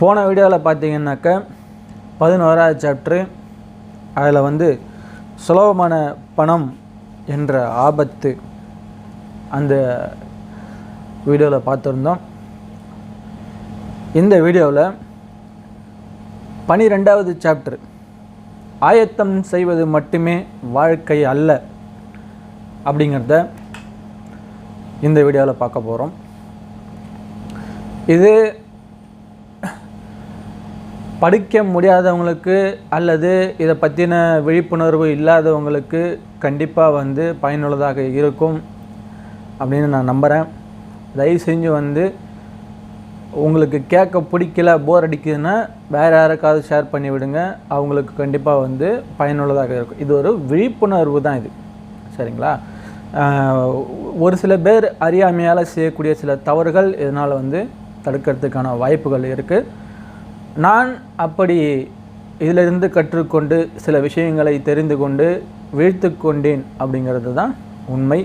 போன வீடியோவில் பார்த்தீங்கன்னாக்க பதினோராவது சாப்ட்ரு அதில் வந்து சுலபமான பணம் என்ற ஆபத்து அந்த வீடியோவில் பார்த்துருந்தோம். இந்த வீடியோவில் பனிரெண்டாவது சாப்டர் ஆயத்தம் செய்வது மட்டுமே வாழ்க்கை அல்ல அப்படிங்கிறத இந்த வீடியோவில் பார்க்க போகிறோம் இது படிக்க முடியாதவங்களுக்கு அல்லது இதை பற்றின விழிப்புணர்வு இல்லாதவங்களுக்கு கண்டிப்பாக வந்து பயனுள்ளதாக இருக்கும் அப்படின்னு நான் நம்புகிறேன் தயவு செஞ்சு வந்து உங்களுக்கு கேட்க பிடிக்கல போர் அடிக்குதுன்னா வேறு யாருக்காவது ஷேர் பண்ணி விடுங்க. அவங்களுக்கு கண்டிப்பாக வந்து பயனுள்ளதாக இருக்கும். இது ஒரு விழிப்புணர்வு தான் இது. சரிங்களா? ஒரு சில பேர் அறியாமையால் செய்யக்கூடிய சில தவறுகள் இதனால் வந்து தடுக்கிறதுக்கான வாய்ப்புகள் இருக்குது நான் அப்படி இதிலிருந்து கற்றுக்கொண்டு சில விஷயங்களை தெரிந்து கொண்டு வீழ்த்து கொண்டேன் அப்படிங்கிறது தான் உண்மை.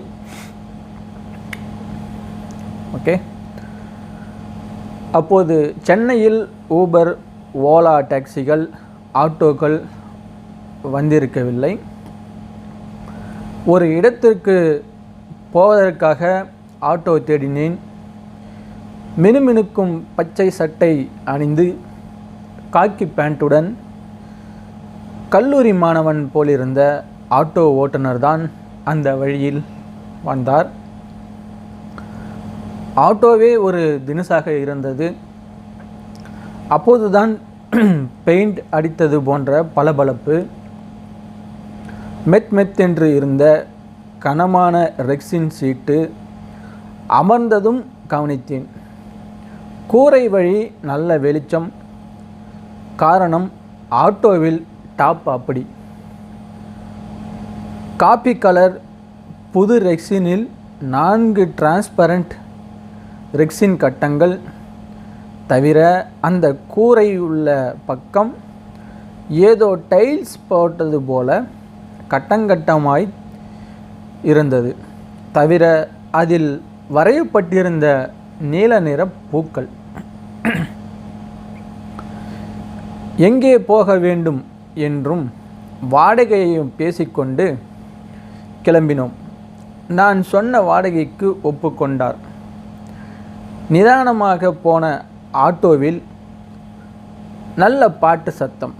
ஓகே அப்போது சென்னையில் ஊபர் ஓலா டாக்ஸிகள் ஆட்டோக்கள் வந்திருக்கவில்லை. ஒரு இடத்திற்கு போவதற்காக ஆட்டோ தேடினேன். மினுமினுக்கும் பச்சை சட்டை அணிந்து காக்கி பேண்ட்டுடன் கல்லூரி மாணவன் போலிருந்த ஆட்டோ ஓட்டுநர் தான் அந்த வழியில் வந்தார். ஆட்டோவே ஒரு தினுசாக இருந்தது. அப்போதுதான் பெயிண்ட் அடித்தது போன்ற பளபளப்பு மெத் மெத் என்று இருந்த கனமான ரெக்ஸின் சீட்டு அமர்ந்ததும் கவனித்தேன். கூரை வழி நல்ல வெளிச்சம் காரணம் ஆட்டோவில் டாப் அப்படி. காப்பி கலர் புது ரெக்ஸினில் நான்கு டிரான்ஸ்பரண்ட் ரெக்ஸின் கட்டங்கள். தவிர அந்த கூரை உள்ள பக்கம் ஏதோ டைல்ஸ் போட்டது போல கட்டங்கட்டமாய் இருந்தது. தவிர அதில் வரையப்பட்டிருந்த நீல நிற பூக்கள். எங்கே போக வேண்டும் என்றும் வாடகையையும் பேசிக்கொண்டு கிளம்பினோம். நான் சொன்ன வாடகைக்கு ஒப்புக்கொண்டார். நிதானமாக போன ஆட்டோவில் நல்ல பாட்டு சத்தம்.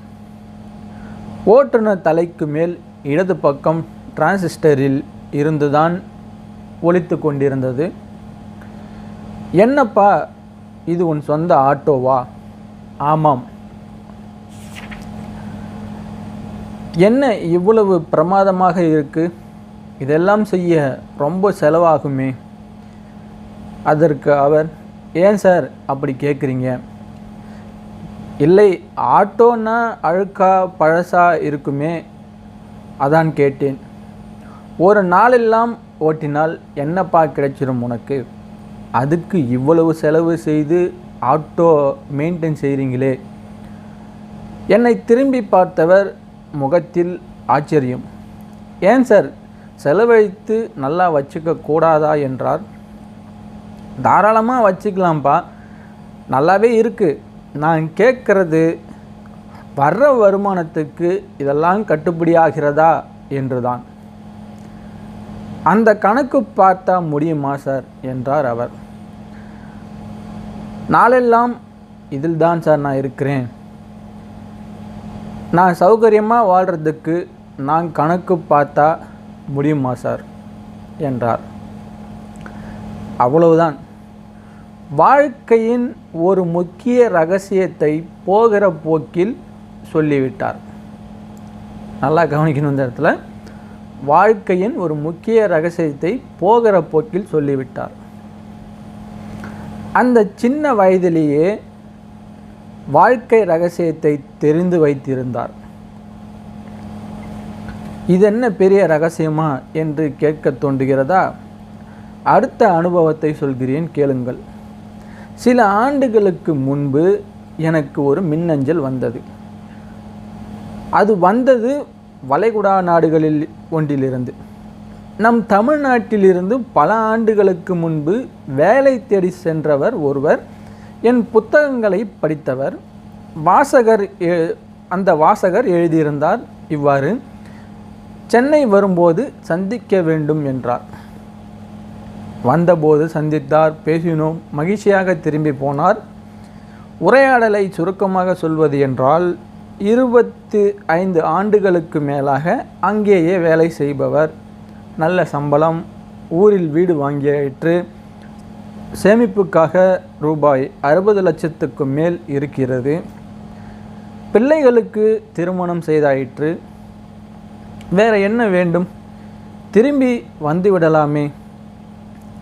ஓட்டுநர் தலைக்கு மேல் இடது பக்கம் டிரான்சிஸ்டரில் இருந்துதான் ஒழித்து கொண்டிருந்தது. என்னப்பா இது உன் சொந்த ஆட்டோவா? ஆமாம் என்ன இவ்வளவு பிரமாதமாக இருக்குது இதெல்லாம் செய்ய ரொம்ப செலவாகுமே. அதற்கு அவர் ஏன் சார் அப்படி கேட்குறீங்க இல்லை ஆட்டோன்னா அழுக்கா பழசா இருக்குமே? அதான் கேட்டேன். ஒரு நாளெல்லாம் ஓட்டினால் என்னப்பா கிடைச்சிரும் உனக்கு? அதுக்கு இவ்வளவு செலவு செய்து ஆட்டோ மெயின்டைன் செய்கிறீங்களே என்னை திரும்பி பார்த்தவர் முகத்தில் ஆச்சரியம். ஏன் சார்? செலவழித்து நல்லா வச்சுக்க கூடாதா? என்றார். தாராளமாக வச்சுக்கலாம்ப்பா. நல்லாவே இருக்குது நான் கேட்குறது வர்ற வருமானத்துக்கு இதெல்லாம் கட்டுப்படியாகிறதா என்றுதான். அந்த கணக்கு பார்த்தா முடியுமா சார்? என்றார் அவர். நாளெல்லாம் இதில் தான் சார் நான் இருக்கிறேன். நான் சௌகரியமாக வாழ்கிறதுக்கு நான் கணக்கு பார்த்தா முடியுமா சார் என்றார். அவ்வளவுதான். வாழ்க்கையின் ஒரு முக்கிய ரகசியத்தை போகிற போக்கில் சொல்லிவிட்டார். நல்லா கவனிக்கணும் இந்த இடத்துல. வாழ்க்கையின் ஒரு முக்கிய ரகசியத்தை போகிற போக்கில் சொல்லிவிட்டார். அந்த சின்ன வயதிலேயே வாழ்க்கை ரகசியத்தை தெரிந்து வைத்திருந்தார். இது என்ன பெரிய ரகசியமா? என்று கேட்க தோன்றுகிறதா? அடுத்த அனுபவத்தை சொல்கிறேன் கேளுங்கள். சில ஆண்டுகளுக்கு முன்பு எனக்கு ஒரு மின்னஞ்சல் வந்தது. அது வந்தது வளைகுடா நாடுகளில் ஒன்றிலிருந்து. நம் தமிழ்நாட்டிலிருந்து பல ஆண்டுகளுக்கு முன்பு வேலை தேடி சென்றவர் ஒருவர் என் புத்தகங்களை படித்தவர் வாசகர் எ- அந்த வாசகர் எழுதியிருந்தார் இவ்வாறு சென்னை வரும்போது சந்திக்க வேண்டும் என்றார். வந்தபோது சந்தித்தார் பேசினோம் மகிழ்ச்சியாக திரும்பி போனார். உரையாடலை சுருக்கமாக சொல்வது என்றால் இருபத்து ஐந்து ஆண்டுகளுக்கு மேலாக அங்கேயே வேலை செய்பவர். நல்ல சம்பளம் ஊரில் வீடு வாங்கியாயிற்று சேமிப்புக்காக ரூபாய் அறுபது லட்சத்துக்கு மேல் இருக்கிறது. பிள்ளைகளுக்கு திருமணம் செய்தாயிற்று. வேற என்ன வேண்டும்? திரும்பி வந்துவிடலாமே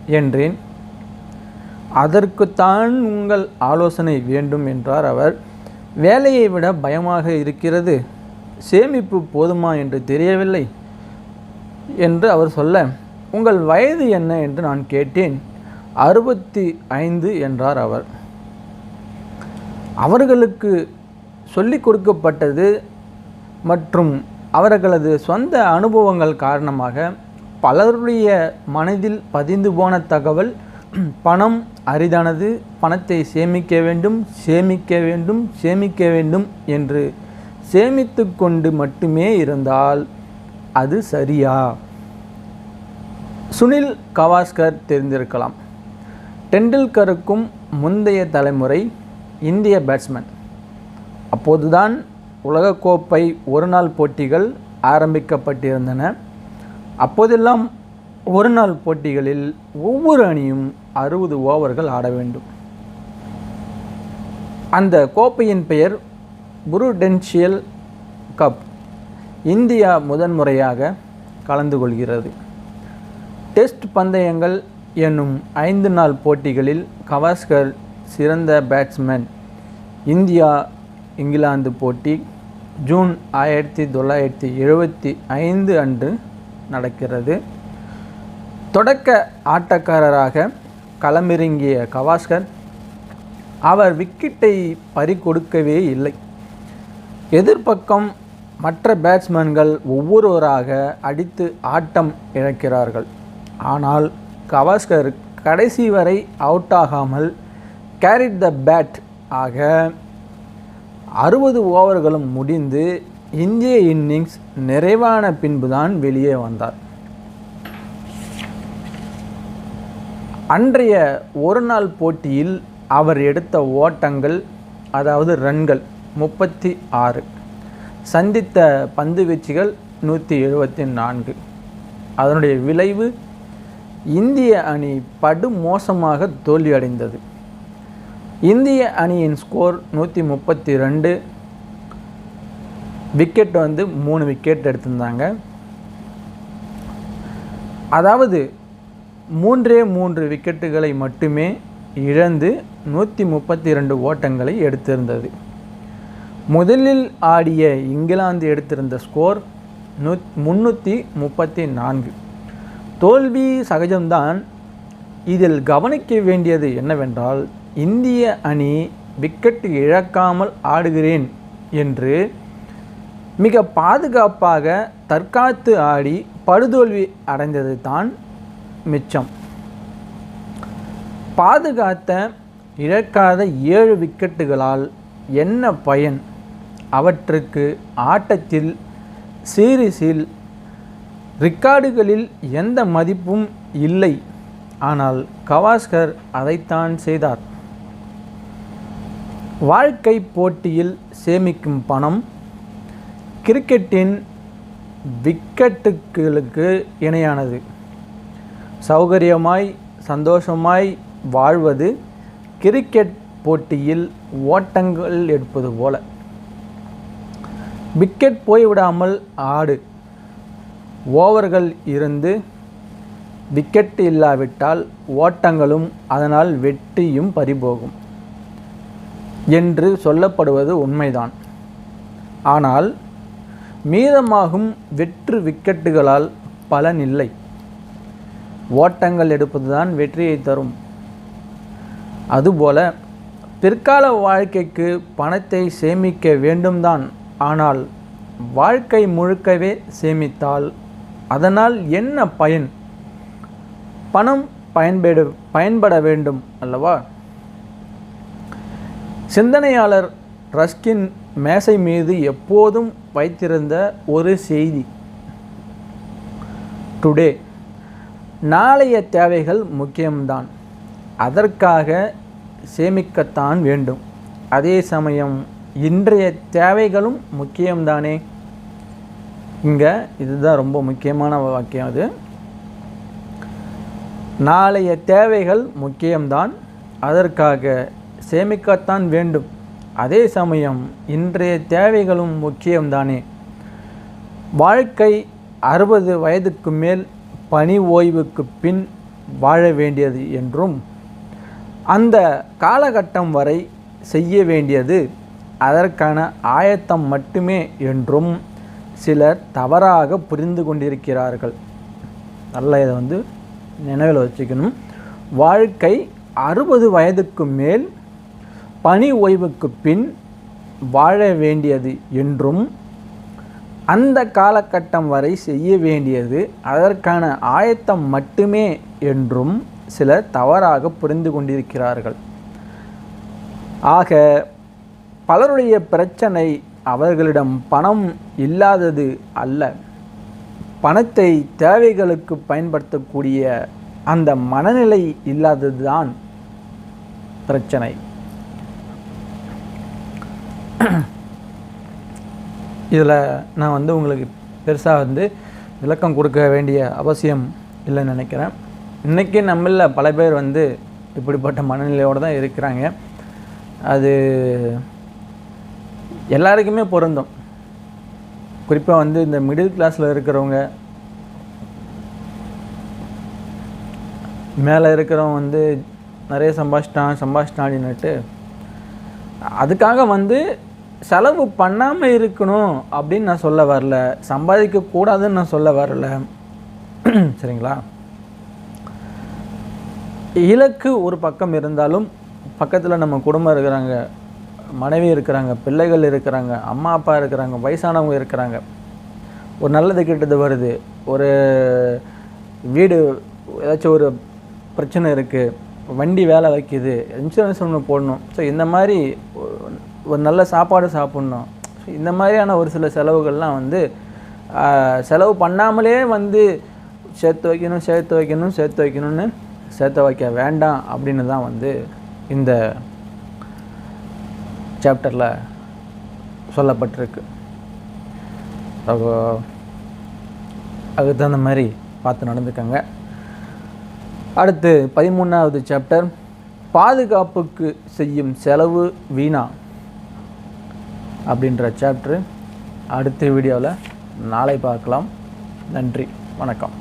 என்றேன். அதற்குத்தான் உங்கள் ஆலோசனை வேண்டும் என்றார் அவர். வேலையை விட பயமாக இருக்கிறது. சேமிப்பு போதுமா என்று தெரியவில்லை என்று அவர் சொல்ல உங்கள் வயது என்ன? என்று நான் கேட்டேன். அறுபத்தி ஐந்து என்றார் அவர். அவர்களுக்கு சொல்லிக் கொடுக்கப்பட்டது மற்றும் அவர்களது சொந்த அனுபவங்கள் காரணமாக பலருடைய மனதில் பதிந்து போன தகவல் பணம் அரிதானது பணத்தை சேமிக்க வேண்டும் சேமிக்க வேண்டும் சேமிக்க வேண்டும் என்று சேமித்து கொண்டு மட்டுமே இருந்தால் அது சரியா? சுனில் கவாஸ்கர் தெரிந்திருக்கலாம். டெண்டுல்கருக்கும் முந்தைய தலைமுறை இந்திய பேட்ஸ்மேன் அப்போதுதான் உலகக்கோப்பை ஒரு நாள் போட்டிகள் ஆரம்பிக்கப்பட்டிருந்தன. அப்போதெல்லாம் ஒரு நாள் போட்டிகளில் ஒவ்வொரு அணியும் அறுபது ஓவர்கள் ஆட வேண்டும். அந்த கோப்பையின் பெயர் புருடென்ஷியல் கப் இந்தியா முதன்முறையாக கலந்து கொள்கிறது. டெஸ்ட் பந்தயங்கள் என்னும் ஐந்து நாள் போட்டிகளில் கவாஸ்கர் சிறந்த பேட்ஸ்மேன். இந்தியா இங்கிலாந்து போட்டி ஜூன் ஆயிரத்தி தொள்ளாயிரத்தி எழுபத்தி ஐந்து அன்று நடக்கிறது. தொடக்க ஆட்டக்காரராக களமிறங்கிய கவாஸ்கர் அவர் விக்கெட்டை பறிகொடுக்கவே இல்லை. எதிர்ப்பக்கம் மற்ற பேட்ஸ்மேன்கள் ஒவ்வொருவராக அடித்து ஆட்டம் இழக்கிறார்கள். ஆனால் கவாஸ்கர் கடைசி வரை அவுட் ஆகாமல் கேரிட் த பேட் ஆக அறுபது ஓவர்களும் முடிந்து இந்திய இன்னிங்ஸ் நிறைவான பின்புதான் வெளியே வந்தார். அன்றைய ஒரு நாள் போட்டியில் அவர் எடுத்த ஓட்டங்கள் அதாவது ரன்கள் முப்பத்தி ஆறு. சந்தித்த பந்து வீச்சுகள் நூற்றி எழுபத்தி நான்கு. அதனுடைய விளைவு இந்திய அணி படுமோசமாக தோல்வியடைந்தது. இந்திய அணியின் ஸ்கோர் நூற்றி முப்பத்தி ரெண்டு விக்கெட் வந்து மூணு விக்கெட் எடுத்திருந்தாங்க. அதாவது மூன்றே மூன்று விக்கெட்டுகளை மட்டுமே இழந்து நூற்றி முப்பத்தி ரெண்டு ஓட்டங்களை எடுத்திருந்தது. முதலில் ஆடிய இங்கிலாந்து எடுத்திருந்த ஸ்கோர் நூ முந்நூற்றி முப்பத்தி நான்கு தோல்வி சகஜம்தான். இதில் கவனிக்க வேண்டியது என்னவென்றால் இந்திய அணி விக்கெட் இழக்காமல் ஆடுகிறேன் என்று மிக பாதுகாப்பாக தற்காத்து ஆடி படுதோல்வி அடைந்தது தான் மிச்சம். பாதுகாத்த இழக்காத ஏழு விக்கெட்டுகளால் என்ன பயன்? அவற்றுக்கு ஆட்டத்தில் சீரிஸில் ரிக்கார்டுகளில் எந்த மதிப்பும் இல்லை. ஆனால் கவாஸ்கர் அதைத்தான் செய்தார். வாழ்க்கை போட்டியில் சேமிக்கும் பணம் கிரிக்கெட்டின் விக்கெட்டுகளுக்கு இணையானது. சௌகரியமாய் சந்தோஷமாய் வாழ்வது கிரிக்கெட் போட்டியில் ஓட்டங்கள் எடுப்பது போல. விக்கெட் போய்விடாமல் ஆடு ஓவர்கள் இருந்து விக்கெட் இல்லாவிட்டால் ஓட்டங்களும் அதனால் வெற்றியும் பறிபோகும் என்று சொல்லப்படுவது உண்மைதான். ஆனால் மீதமாகும் வெற்று விக்கெட்டுகளால் பலனில்லை. ஓட்டங்கள் எடுப்பதுதான் வெற்றியை தரும். அதுபோல பிற்கால வாழ்க்கைக்கு பணத்தை சேமிக்க வேண்டும்தான். ஆனால் வாழ்க்கை முழுக்கவே சேமித்தால் அதனால் என்ன பயன்? பணம் பயன்பெடு பயன்பட வேண்டும் அல்லவா? சிந்தனையாளர் ரஸ்கின் மேசை மீது எப்போதும் வைத்திருந்த ஒரு செய்தி. டுடே. நாளைய தேவைகள் முக்கியம்தான். அதற்காக சேமிக்கத்தான் வேண்டும். அதே சமயம் இன்றைய தேவைகளும் முக்கியம்தானே? இங்கே இதுதான் ரொம்ப முக்கியமான வாக்கியம் அது. நாளைய தேவைகள் முக்கியம்தான் அதற்காக சேமிக்கத்தான் வேண்டும். அதே சமயம் இன்றைய தேவைகளும் முக்கியம்தானே. வாழ்க்கை அறுபது வயதுக்கு மேல் பணி ஓய்வுக்கு பின் வாழ வேண்டியது என்றும் அந்த காலகட்டம் வரை செய்ய வேண்டியது அதற்கான ஆயத்தம் மட்டுமே என்றும் சிலர் தவறாக புரிந்து கொண்டிருக்கிறார்கள். நல்லா இதை வந்து நினைவில் வச்சுக்கணும். வாழ்க்கை அறுபது வயதுக்கு மேல் பணி ஓய்வுக்கு பின் வாழ வேண்டியது என்றும் அந்த காலகட்டம் வரை செய்ய வேண்டியது அதற்கான ஆயத்தம் மட்டுமே என்றும் சிலர் தவறாக புரிந்து கொண்டிருக்கிறார்கள். ஆக பலருடைய பிரச்சனை அவர்களிடம் பணம் இல்லாதது அல்ல. பணத்தை தேவைகளுக்கு பயன்படுத்தக்கூடிய அந்த மனநிலை இல்லாததுதான் பிரச்சனை. இதில் நான் வந்து உங்களுக்கு பெருசாக வந்து விளக்கம் கொடுக்க வேண்டிய அவசியம் இல்லைன்னு நினைக்கிறேன். இன்றைக்கி நம்மளில் பல பேர் வந்து இப்படிப்பட்ட மனநிலையோடு தான் இருக்கிறாங்க. அது எல்லாருக்குமே பொருந்தும். குறிப்பாக வந்து இந்த மிடில் கிளாஸில் இருக்கிறவங்க மேலே இருக்கிறவங்க வந்து நிறைய சம்பாஷிட்டான் சம்பாஷிட்டான்னுட்டு அதுக்காக வந்து செலவு பண்ணாமல் இருக்கணும் அப்படின்னு நான் சொல்ல வரல. சம்பாதிக்கக்கூடாதுன்னு நான் சொல்ல வரல. சரிங்களா? இலக்கு ஒரு பக்கம் இருந்தாலும் பக்கத்தில் நம்ம குடும்பம் இருக்கிறாங்க மனைவி இருக்கிறாங்க பிள்ளைகள் இருக்கிறாங்க அம்மா அப்பா இருக்கிறாங்க வயசானவங்க இருக்கிறாங்க. ஒரு நல்லது கெட்டது வருது. ஒரு வீடு ஏதாச்சும் ஒரு பிரச்சனை இருக்குது வண்டி வேலை வைக்குது. இன்சூரன்ஸ் ஒன்று போடணும். ஸோ இந்த மாதிரி ஒரு நல்ல சாப்பாடு சாப்பிட்ணும். ஸோ இந்த மாதிரியான ஒரு சில செலவுகள்லாம் வந்து செலவு பண்ணாமலே வந்து சேர்த்து வைக்கணும் சேர்த்து வைக்கணும் சேர்த்து வைக்கணும்னு சேர்த்து வைக்க வேண்டாம் அப்படின்னு தான் வந்து இந்த சாப்டரில் சொல்லப்பட்டிருக்கு. அதுக்கு தகுந்த மாதிரி பார்த்து நடந்துக்கங்க. அடுத்து பதிமூணாவது சாப்டர் பாதுகாப்புக்கு செய்யும் செலவு வீணா அப்படின்ற சாப்டரு அடுத்த வீடியோவில் நாளை பார்க்கலாம். நன்றி. வணக்கம்.